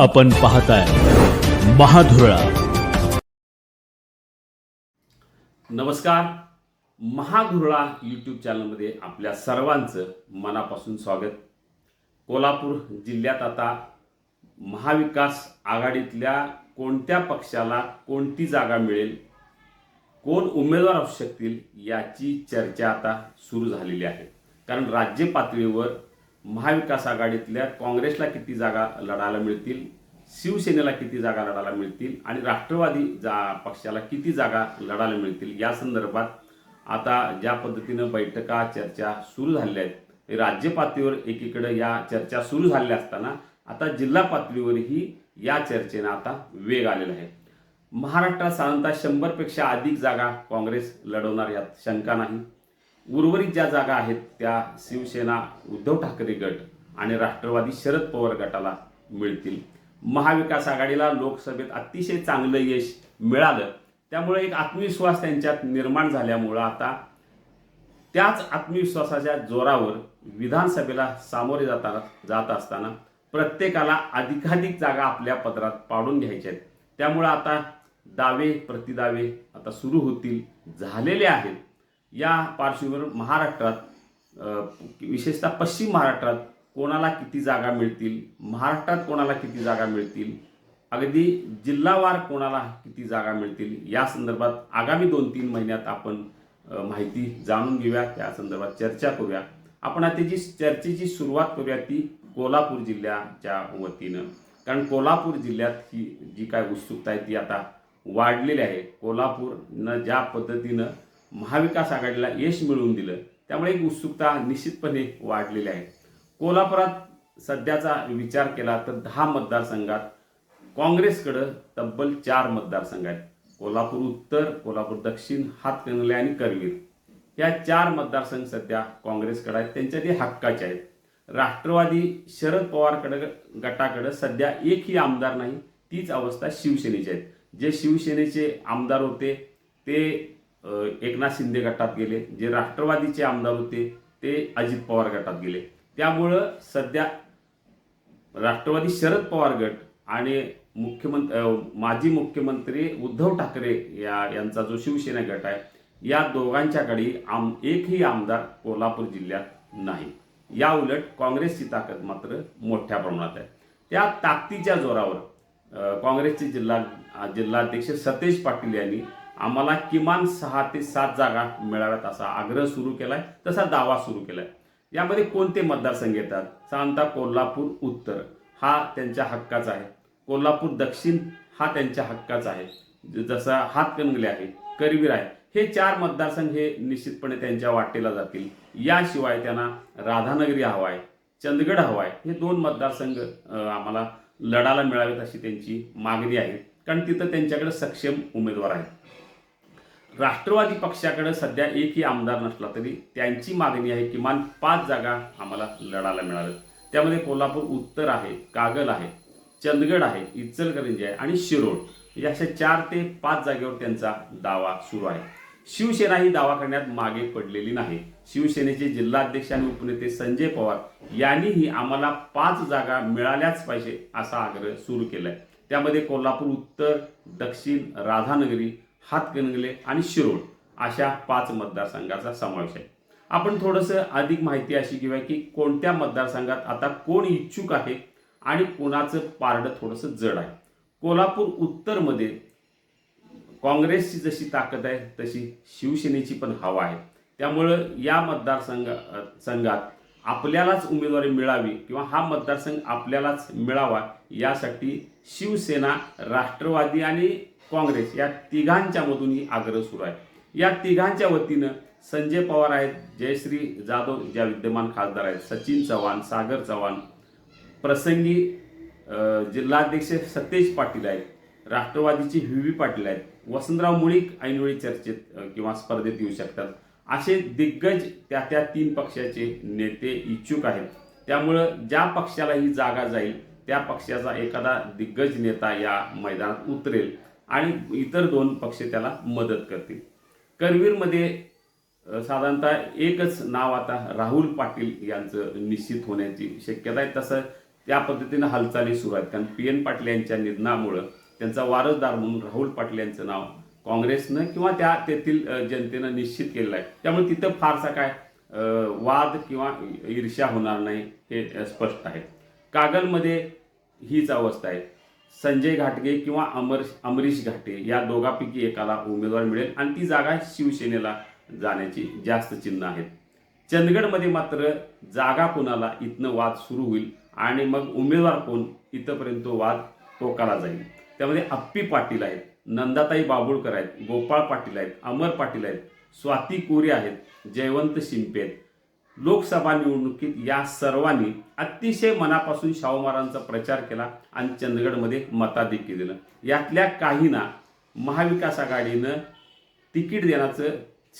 आपण पाहताय महाधुरळा. नमस्कार. महाधुरळा यूट्यूब चॅनलमध्ये आपल्या सर्वांचं मनापासून स्वागत. कोल्हापूर जिल्ह्यात आता महाविकास आघाडीतल्या कोणत्या पक्षाला कोणती जागा मिळेल कोण उमेदवार असू शकतील याची चर्चा आता सुरू झालेली आहे. कारण राज्य पातळीवर महाविकास आघाडीतल्या काँग्रेसला किती जागा लढायला मिळतील शिवसेनेला किती जागा लढायला मिळतील आणि राष्ट्रवादी जा पक्षाला किती जागा लढायला मिळतील या संदर्भात आता ज्या पद्धतीनं बैठका चर्चा सुरू झालेल्या आहेत राज्य पातळीवर एकीकडे या चर्चा सुरू झालेल्या असताना आता जिल्हा पातळीवरही या चर्चेनं आता वेग आलेला आहे. महाराष्ट्रात साधारणतः शंभरपेक्षा अधिक जागा काँग्रेस लढवणार यात शंका नाही. उर्वरित ज्या जागा आहेत त्या शिवसेना उद्धव ठाकरे गट आणि राष्ट्रवादी शरद पवार गटाला मिळतील. महाविकास आघाडीला लोकसभेत अतिशय चांगलं यश मिळालं. त्यामुळे एक आत्मविश्वास त्यांच्यात निर्माण झाल्यामुळं आता त्याच आत्मविश्वासाच्या जोरावर विधानसभेला सामोरे जाताना जात असताना प्रत्येकाला अधिकाधिक जागा आपल्या पदरात पाडून घ्यायच्या आहेत. त्यामुळं आता दावे प्रतिदावे आता सुरू होतील झालेले आहेत. या पार्श्वभूमीवर महाराष्ट्रात विशेषतः पश्चिम महाराष्ट्रात कोणाला किती जागा मिळतील? महाराष्ट्रात कोणाला किती जागा मिळतील? अगदी जिल्हावार कोणाला किती जागा मिळतील? या संदर्भात आगामी दोन तीन महिन्यात आपण माहिती जाणून घेऊया. त्या संदर्भात चर्चा करूया. आपण आता जी चर्चेची सुरुवात करूया ती कोल्हापूर जिल्ह्याच्या वतीनं. कारण कोल्हापूर जिल्ह्यात ही जी काय उत्सुकता आहे ती आता वाढलेली आहे. कोल्हापूरनं ज्या पद्धतीनं महाविकास आघाडीला यश मिळवून दिलं. त्यामुळे एक उत्सुकता निश्चितपणे वाढलेली आहे. कोल्हापुरात सध्याचा विचार केला तर दहा मतदारसंघात काँग्रेसकडं तब्बल चार मतदारसंघ आहेत कोल्हापूर उत्तर कोल्हापूर दक्षिण हातकणंगले आणि करवीर. या चार मतदारसंघ सध्या काँग्रेसकडे आहेत. त्यांच्या ते हक्काचे आहेत. राष्ट्रवादी शरद पवारकडे गटाकडे सध्या एकही आमदार नाही. तीच अवस्था शिवसेनेची आहे. जे शिवसेनेचे आमदार होते ते एकनाथ शिंदे गटात गेले जे राष्ट्रवादीचे आमदार होते ते अजित पवार गटात गेले. त्यामुळं सध्या राष्ट्रवादी शरद पवार गट आणि मुख्यमंत्री माजी मुख्यमंत्री उद्धव ठाकरे या यांचा जो शिवसेना गट आहे या दोघांच्याकडे आम एकही आमदार कोल्हापूर जिल्ह्यात नाही. या उलट काँग्रेसची ताकद मात्र मोठ्या प्रमाणात आहे. त्या ताकदीच्या जोरावर काँग्रेसचे जिल्हा जिल्हाध्यक्ष सतेज पाटील यांनी आम्हाला किमान सहा ते सात जागा मिळाव्यात असा आग्रह सुरू केलाय तसा दावा सुरू केलाय. यामध्ये कोणते मतदारसंघ येतात? साधारणतः कोल्हापूर उत्तर. हा त्यांच्या हक्काचा आहे. कोल्हापूर दक्षिण हा त्यांच्या हक्काचा आहे. जसा हातकणंगले आहे करवीर आहे. हे चार मतदारसंघ हे निश्चितपणे त्यांच्या वाटेला जातील. याशिवाय त्यांना राधानगरी हवा आहे चंदगड हवा आहे हे दोन मतदारसंघ आम्हाला लढायला मिळावेत अशी त्यांची मागणी आहे. कारण तिथं त्यांच्याकडे सक्षम उमेदवार आहेत. राष्ट्रवादी पक्षाकडे सध्या एकही आमदार नसला तरी त्यांची मागणी आहे किमान पाच जागा आम्हाला लढायला मिळालं त्यामध्ये कोल्हापूर उत्तर आहे कागल आहे चंदगड आहे इचलकरंजी आहे आणि शिरोड या अशा चार ते पाच जागेवर त्यांचा दावा सुरू आहे. शिवसेना ही दावा करण्यात मागे पडलेली नाही. शिवसेनेचे जिल्हाध्यक्ष आणि उपनेते संजय पवार यांनीही आम्हाला पाच जागा मिळाल्याच पाहिजे असा आग्रह सुरू केलाय. त्यामध्ये कोल्हापूर उत्तर दक्षिण राधानगरी हातकणंगले आणि शिरोड अशा पाच मतदारसंघाचा समावेश आहे. आपण थोडंसं अधिक माहिती अशी घेऊया की कोणत्या मतदारसंघात आता कोण इच्छुक आहे आणि कोणाचं पारडं थोडंसं जड आहे. कोल्हापूर उत्तरमध्ये काँग्रेसची जशी ताकद आहे तशी शिवसेनेची पण हवा आहे. त्यामुळं या मतदारसंघ संघात आपल्यालाच उमेदवारी मिळावी किंवा हा मतदारसंघ आपल्यालाच मिळावा यासाठी शिवसेना राष्ट्रवादी आणि काँग्रेस या तिघांच्या मधूनही आग्रह सुरू आहे. या तिघांच्या वतीनं संजय पवार आहेत जयश्री जाधव ज्या विद्यमान खासदार आहेत सचिन चव्हाण सागर चव्हाण. प्रसंगी जिल्हाध्यक्ष सतेज पाटील आहेत राष्ट्रवादीचे व्ही. व्ही. पाटील आहेत. वसंतराव मुळीक ऐनवेळी चर्चेत किंवा स्पर्धेत येऊ शकतात. असे दिग्गज त्या त्या तीन पक्षाचे नेते इच्छुक आहेत. त्यामुळं ज्या पक्षाला ही जागा जाईल त्या पक्षाचा एखादा दिग्गज नेता या मैदानात उतरेल. आणि इतर दोन पक्ष त्याला मदत करतील. करवीरमध्ये साधारणतः एकच नाव आता राहुल पाटील यांचं निश्चित होण्याची शक्यता आहे. तसं त्या पद्धतीनं हालचाली सुरू आहेत. कारण पी एन पाटील यांच्या निधनामुळं त्यांचा वारसदार म्हणून राहुल पाटील यांचं नाव काँग्रेसनं किंवा त्या तेथील जनतेनं निश्चित केलेलं आहे. त्यामुळे तिथं फारसा काय वाद किंवा ईर्ष्या होणार नाही हे स्पष्ट आहे. कागलमध्ये हीच अवस्था आहे. संजय घाटगे किंवा अमर अमरीश घाटे या दोघांपैकी एकाला उमेदवार मिळेल आणि ती जागा शिवसेनेला जाण्याची जास्त चिन्ह आहेत. चंदगडमध्ये मात्र जागा कोणाला इथनं वाद सुरू होईल आणि मग उमेदवार कोण इथंपर्यंत तो वाद टोकाला जाईल. त्यामध्ये अप्पी पाटील आहेत नंदाताई बाबुळकर आहेत गोपाळ पाटील आहेत अमर पाटील आहेत स्वाती कोरे आहेत जयवंत शिंपे आहेत. लोकसभा निवडणुकीत या सर्वांनी अतिशय मनापासून शाहू महाराजांचा प्रचार केला आणि चंदगडमध्ये मताधिक्य दिलं. यातल्या काहींना महाविकास आघाडीनं तिकीट देण्याचं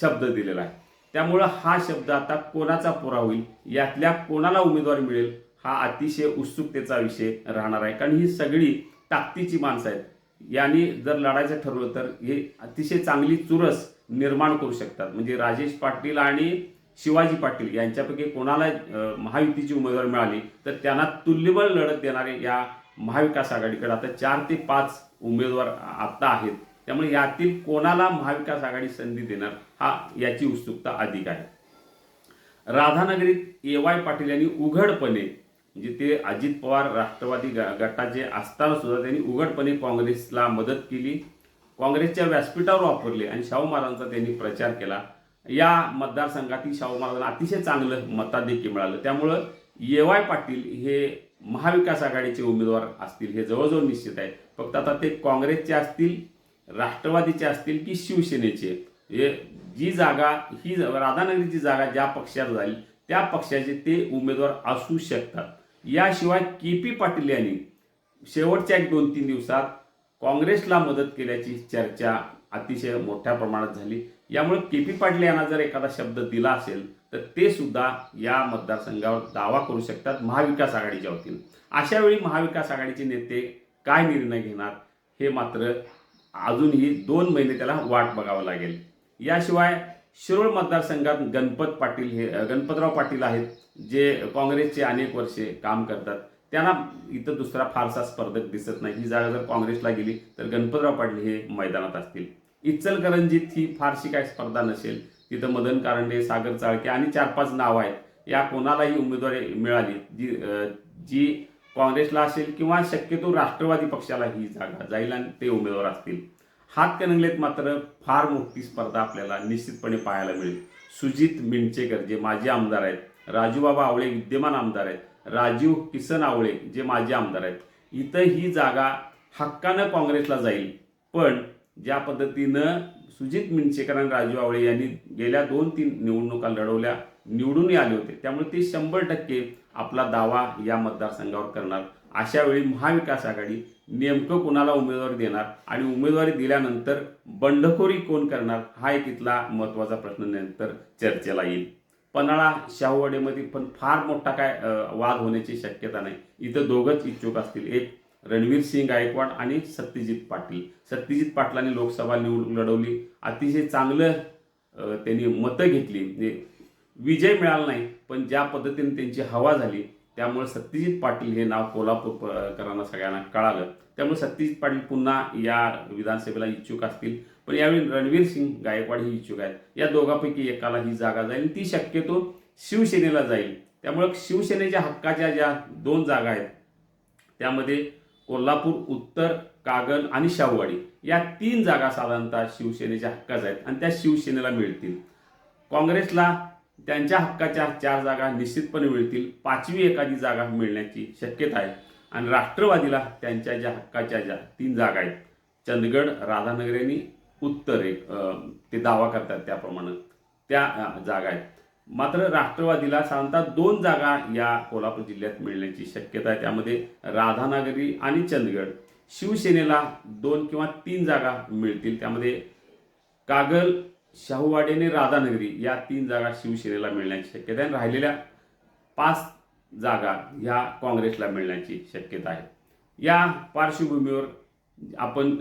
शब्द दिलेला आहे. त्यामुळं हा शब्द आता कोणाचा पुरा होईल? यातल्या कोणाला उमेदवार मिळेल? हा अतिशय उत्सुकतेचा विषय राहणार आहे. कारण ही सगळी ताकदीची माणसं आहेत. यांनी जर लढायचं ठरवलं तर हे अतिशय चांगली चुरस निर्माण करू शकतात. म्हणजे राजेश पाटील आणि शिवाजी पाटील यांच्यापैकी कोणाला महायुतीची उमेदवार मिळाली तर त्यांना तुल्यबळ लढत देणारे या महाविकास आघाडीकडे आता चार ते पाच उमेदवार आता आहेत. त्यामुळे यातील कोणाला महाविकास आघाडी संधी देणार हा याची उत्सुकता अधिक आहे. राधानगरीत ए वाय पाटील यांनी उघडपणे म्हणजे ते अजित पवार राष्ट्रवादी ग- गटाचे असताना सुद्धा त्यांनी उघडपणे काँग्रेसला मदत केली. काँग्रेसच्या व्यासपीठावर वापरले आणि शाहू महाराजांचा त्यांनी प्रचार केला. या मतदारसंघातील शाहू महाराजांना अतिशय चांगलं मताधिक्य मिळालं. त्यामुळं येवाय पाटील हे महाविकास आघाडीचे उमेदवार असतील हे जवळजवळ निश्चित आहे फक्त आता ते काँग्रेसचे असतील राष्ट्रवादीचे असतील की शिवसेनेचे हे जी जागा ही राधानगरीची जागा ज्या पक्षात जाईल त्या पक्षाचे ते उमेदवार असू शकतात. याशिवाय के पी पाटील यांनी शेवटच्या एक दोन तीन दिवसात काँग्रेसला मदत केल्याची चर्चा अतिशय मोठ्या प्रमाणात झाली. यामुळे के पी पाटील यांना जर एखादा शब्द दिला असेल तर ते सुद्धा या मतदारसंघावर दावा करू शकतात महाविकास आघाडीच्या वतीनं. अशा वेळी महाविकास आघाडीचे नेते काय निर्णय घेणार हे मात्र अजूनही दोन महिने त्याला वाट बघावं लागेल. याशिवाय शिरोळ मतदारसंघात गणपत पाटील हे गणपतराव पाटील आहेत जे काँग्रेसचे अनेक वर्षे काम करतात. त्यांना इथं दुसरा फारसा स्पर्धक दिसत नाही. ही जागा जर काँग्रेसला गेली तर गणपतराव पाटील हे मैदानात असतील. इचलकरंजीत ही फारशी काय स्पर्धा नसेल. तिथं मदन कारंडे सागर चाळके आणि चार पाच नावं आहेत. या कोणालाही उमेदवारी मिळाली. जी जी काँग्रेसला असेल किंवा शक्यतो राष्ट्रवादी पक्षाला ही जागा जाईल आणि ते उमेदवार असतील. हातकणंगलेत मात्र फार मोठी स्पर्धा आपल्याला निश्चितपणे पाहायला मिळेल. सुजित मिंचेकर जे माजी आमदार आहेत. राजूबाबा आवळे विद्यमान आमदार आहेत. राजीव किसन आवळे जे माजी आमदार आहेत. इथं ही जागा हक्कानं काँग्रेसला जाईल. पण ज्या पद्धतीनं सुजित मिंचेकर आणि राजू आवळे यांनी गेल्या दोन तीन निवडणुका लढवल्या निवडूनही आले होते. त्यामुळे ते शंभर टक्के आपला दावा या मतदारसंघावर करणार. अशा वेळी महाविकास आघाडी नेमकं कोणाला उमेदवारी देणार आणि उमेदवारी दिल्यानंतर बंडखोरी कोण करणार हा एक इथला महत्त्वाचा प्रश्न नंतर चर्चेला येईल. पन्हाळा शाहूवाडीमध्ये पण फार मोठा काय वाद होण्याची शक्यता नाही. इथं दोघंच इच्छुक असतील. एक रणवीर सिंग गायकवाड आणि सत्यजित पाटील. सत्यजित पाटलांनी लोकसभा निवडणूक लढवली. अतिशय चांगलं त्यांनी मतं घेतली. म्हणजे विजय मिळाला नाही पण ज्या पद्धतीने त्यांची हवा झाली त्यामुळे सत्यजित पाटील हे नाव कोल्हापूरकरांना सगळ्यांना कळालं. त्यामुळे सत्यजित पाटील पुन्हा या विधानसभेला इच्छुक असतील. पण यावेळी रणवीर सिंग गायकवाड ही इच्छुक आहेत. या दोघांपैकी एकाला ही जागा जाईल. ती शक्यतो शिवसेनेला जाईल. त्यामुळे शिवसेनेच्या हक्काच्या ज्या दोन जागा आहेत त्यामध्ये कोल्हापूर उत्तर कागल आणि शाहूवाडी या तीन जागा साधारणतः शिवसेनेच्या हक्काच आहेत आणि त्या शिवसेनेला मिळतील. काँग्रेसला त्यांच्या हक्काच्या चार जागा निश्चितपणे मिळतील. पाचवी एखादी जागा मिळण्याची शक्यता आहे. आणि राष्ट्रवादीला त्यांच्या ज्या हक्काच्या ज्या तीन जागा आहेत चंदगड राधानगरीनी आणि उत्तर एक ते दावा करतात त्याप्रमाणे त्या जागा आहेत. मात्र राष्ट्रवादीला साधारणतः दोन जागा या कोल्हापूर जिल्ह्यात मिळण्याची शक्यता आहे. त्यामध्ये राधानगरी आणि चंदगड. शिवसेनेला दोन किंवा तीन जागा मिळतील. त्यामध्ये कागल शाहूवाडी आणि राधानगरी या तीन जागा शिवसेनेला मिळण्याची शक्यता आहे. आणि राहिलेल्या पाच जागा ह्या काँग्रेसला मिळण्याची शक्यता आहे. या पार्श्वभूमीवर आपण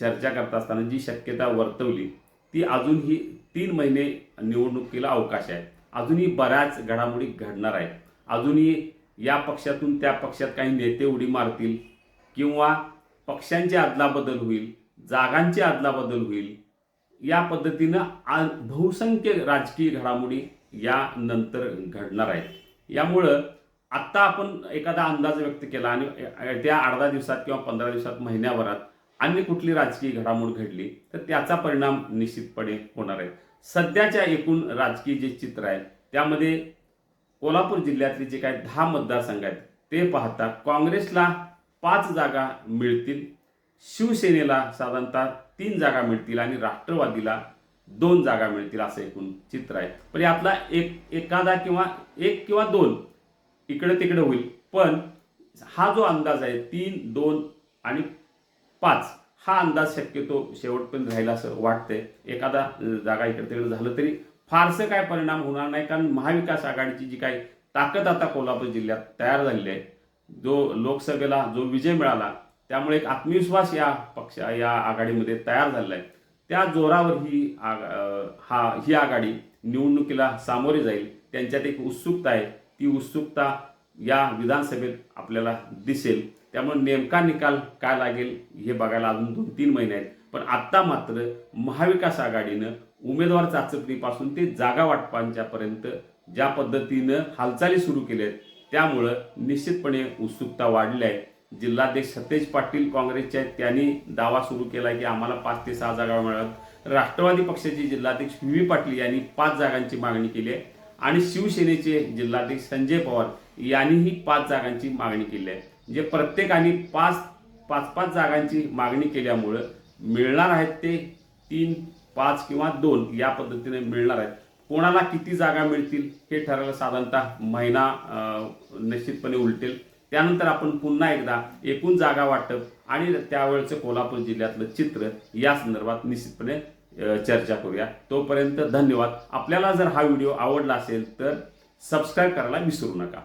चर्चा करत असताना जी शक्यता वर्तवली ती अजूनही तीन महिने निवडणुकीला अवकाश आहे. अजूनही बऱ्याच घडामोडी घडणार आहेत. अजूनही या पक्षातून त्या पक्षात काही नेते उडी मारतील किंवा पक्षांची अदलाबदल होईल जागांची अदलाबदल होईल या पद्धतीनं आ- बहुसंख्य राजकीय घडामोडी यानंतर घडणार आहेत. यामुळं आत्ता आपण एखादा अंदाज व्यक्त केला आणि त्या अर्धा दिवसात किंवा पंधरा दिवसात महिन्याभरात अन्य कुठली राजकीय घडामोड घडली तर त्याचा परिणाम निश्चितपणे होणार आहे. सध्याच्या एकूण राजकीय जे चित्र आहे त्यामध्ये कोल्हापूर जिल्ह्यातले जे काही दहा मतदारसंघ आहेत ते पाहता काँग्रेसला पाच जागा मिळतील शिवसेनेला साधारणतः तीन जागा मिळतील आणि राष्ट्रवादीला दोन जागा मिळतील असं एकूण चित्र आहे. पण यातला एक एखादा किंवा एक किंवा दोन इकडे तिकडे होईल पण हा जो अंदाज आहे तीन दोन आणि पाच. हा अंदाज शक्यतो शेवटपर्यंत राहील असं वाटतंय. एखादा जागा इकडे तिकडे झालं तरी फारसं काय परिणाम होणार नाही कारण महाविकास आघाडीची जी काही ताकद आता कोल्हापूर जिल्ह्यात तयार झालेली आहे जो लोकसभेला जो विजय मिळाला त्यामुळे एक आत्मविश्वास या पक्ष या आघाडीमध्ये तयार झालेला आहे. त्या जोरावर ही आग- हा ही आघाडी निवडणुकीला सामोरे जाईल त्यांच्यात एक उत्सुकता आहे. ती उत्सुकता या विधानसभेत आपल्याला दिसेल. त्यामुळे नेमका निकाल काय लागेल हे बघायला अजून दोन तीन महिने आहेत. पण आत्ता मात्र महाविकास आघाडीनं उमेदवार चाचपणीपासून ते जागा वाटपांच्यापर्यंत ज्या पद्धतीनं हालचाली सुरू केल्या आहेत त्यामुळं निश्चितपणे उत्सुकता वाढली आहे. जिल्हाध्यक्ष सतेज पाटील काँग्रेसचे आहेत. त्यांनी दावा सुरू केला की आम्हाला पाच ते सहा जागा मिळाव्यात. राष्ट्रवादी पक्षाचे जिल्हाध्यक्ष व्ही व्ही पाटील यांनी पाच जागांची मागणी केली आहे. आणि शिवसेनेचे जिल्हाध्यक्ष संजय पवार यांनीही पाच जागांची मागणी केली आहे. जे प्रत्येकाने पाच पाच पाच जागांची मागणी केल्यामुळं मिळणार आहेत ते तीन पाच किंवा दोन या पद्धतीने मिळणार आहेत. कोणाला किती जागा मिळतील हे ठरायला साधारणतः महिना निश्चितपणे उलटेल. त्यानंतर आपण पुन्हा एकदा एकूण जागा वाटप आणि त्यावेळचं कोल्हापूर जिल्ह्यातलं चित्र या संदर्भात निश्चितपणे चर्चा करूया. तोपर्यंत धन्यवाद. आपल्याला जर हा व्हिडिओ आवडला असेल तर सबस्क्राईब करायला विसरू नका.